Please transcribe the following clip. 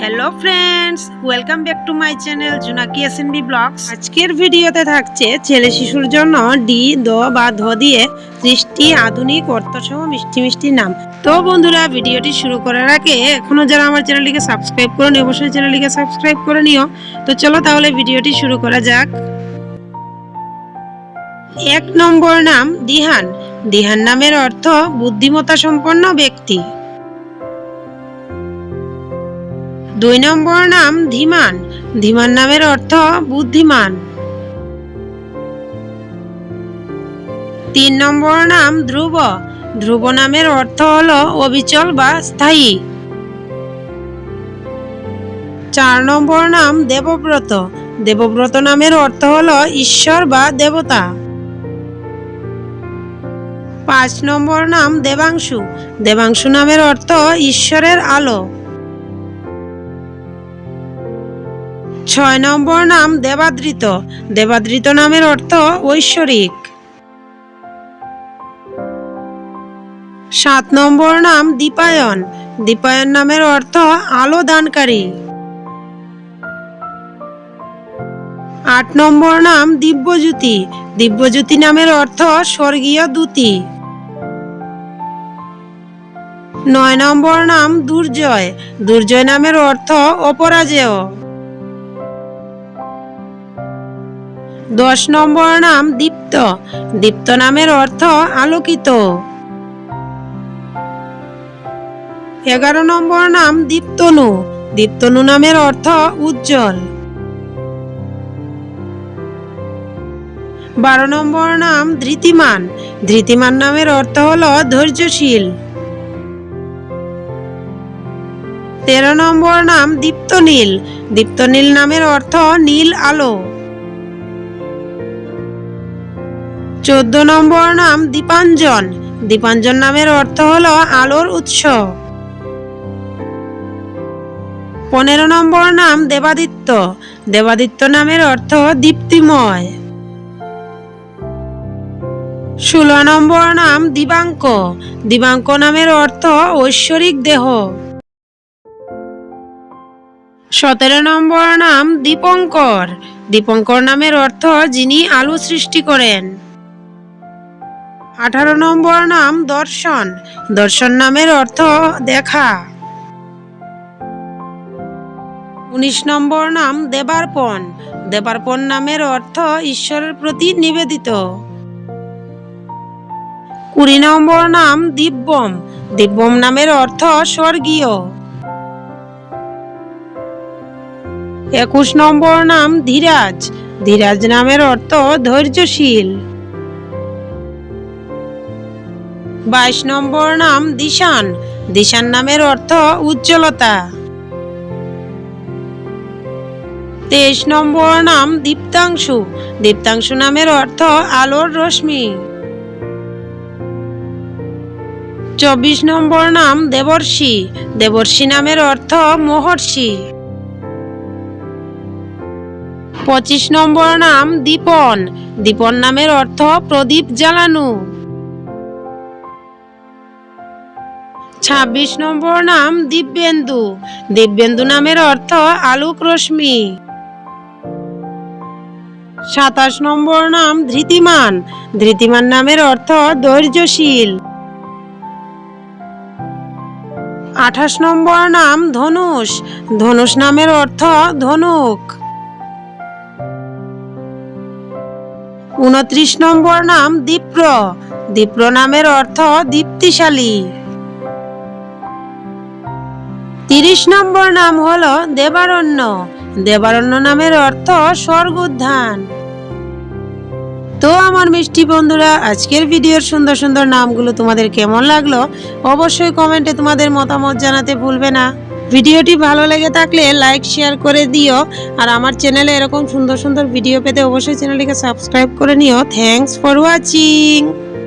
Hello friends welcome back to my channel Junaki SNB blogs আজকের ভিডিওতে থাকছে ছেলে শিশুর জন্য ডি, দ বা ধ দিয়ে সৃষ্টি আধুনিক, অর্থসহ মিষ্টি মিষ্টি নাম। তো বন্ধুরা, ভিডিওটি শুরু করার আগে এখনও যারা আমার চ্যানেলটিকে সাবস্ক্রাইব করে করেনি, অবশ্যই চ্যানেলটিকে সাবস্ক্রাইব করে নিও। তো চলো তাহলে ভিডিওটি শুরু করা যাক। এক নম্বর নাম দিহান। দিহান নামের অর্থ বুদ্ধিমত্তা সম্পন্ন ব্যক্তি। দুই নম্বর নাম ধীমান। ধীমান নামের অর্থ বুদ্ধিমান। তিন নম্বর নাম ধ্রুব। ধ্রুব নামের অর্থ হল অবিচল বা স্থায়ী। চার নম্বর নাম দেবব্রত। দেবব্রত নামের অর্থ হলো ঈশ্বর বা দেবতা। পাঁচ নম্বর নাম দেবাংশু। দেবাংশু নামের অর্থ ঈশ্বরের আলো। ছয় নম্বর নাম দেবাদৃত দেবাদৃত নামের অর্থ ঐশ্বরিক। সাত নম্বর নাম দীপায়ন। দীপায়ন নামের অর্থ আলো দানকারী। আট নম্বর নাম দিব্যজ্যোতি। দিব্যজ্যোতি নামের অর্থ স্বর্গীয় দূতি। নয় নম্বর নাম দুর্জয়। দুর্জয় নামের অর্থ অপরাজেয়। দশ নম্বর নাম দীপ্ত। দীপ্ত নামের অর্থ আলোকিত। এগারো নম্বর নাম দীপ্তনু। দীপ্তনু নামের অর্থ উজ্জ্বল। বারো নম্বর নাম ধৃতিমান। ধৃতিমান নামের অর্থ হল ধৈর্যশীল। তেরো নম্বর নাম দীপ্তনীল। দীপ্তনীল নামের অর্থ নীল আলো। চোদ্দ নম্বর নাম দীপাঞ্জন। দীপাঞ্জন নামের অর্থ হলো আলোর উৎস। পনেরো নম্বর নাম দেবাদিত্য। দেবাদিত্য নামের অর্থ দীপ্তিময়। ষোলো নম্বর নাম দিবাঙ্ক। দিবাঙ্ক নামের অর্থ ঐশ্বরিক দেহ। সতেরো নম্বর নাম দীপঙ্কর। দীপঙ্কর নামের অর্থ যিনি আলো সৃষ্টি করেন। আঠারো নম্বর নাম দর্শন। দর্শন নামের অর্থ দেখা। উনিশ নম্বর নাম দেবার্পণ। দেবার্পণ নামের অর্থ ঈশ্বরের প্রতি নিবেদিত। কুড়ি নম্বর নাম দিব্যম। দিব্যম নামের অর্থ স্বর্গীয়। একুশ নম্বর নাম ধীরাজ। ধীরাজ নামের অর্থ ধৈর্যশীল। বাইশ নম্বর নাম দিশান। দিশান নামের অর্থ উজ্জ্বলতা। তেইশ নম্বর নাম দীপ্তাংশু। দীপ্তাংশু নামের অর্থ আলোর রশ্মি। চব্বিশ নম্বর নাম দেবর্ষি। দেবর্ষি নামের অর্থ মহর্ষি। পঁচিশ নম্বর নাম দীপন। দীপন নামের অর্থ প্রদীপ জ্বালানো। ছাব্বিশ নম্বর নাম দিব্যেন্দু। দিব্যেন্দু নামের অর্থ আলোক রশ্মি। সাতাশ নম্বর নাম ধৃতিমান। ধৃতিমান নামের অর্থ ধৈর্যশীল। আঠাশ নম্বর নাম ধনুষ। ধনুষ নামের অর্থ ধনুক। উনত্রিশ নম্বর নাম দীপ্র। দীপ্র নামের অর্থ দীপ্তিশালী। তিরিশ নম্বর নাম হলো দেবারণ্য। দেবারণ্য নামের অর্থ স্বর্গোদ্ধান তো আমার মিষ্টি বন্ধুরা, আজকের ভিডিওর সুন্দর সুন্দর নামগুলো তোমাদের কেমন লাগল অবশ্যই কমেন্টে তোমাদের মতামত জানাতে ভুলবে না। ভিডিওটি ভালো লেগে থাকলে লাইক, শেয়ার করে দিও আর আমার চ্যানেলে এরকম সুন্দর সুন্দর ভিডিও পেতে অবশ্যই চ্যানেলটিকে সাবস্ক্রাইব করে নিও। Thanks for watching.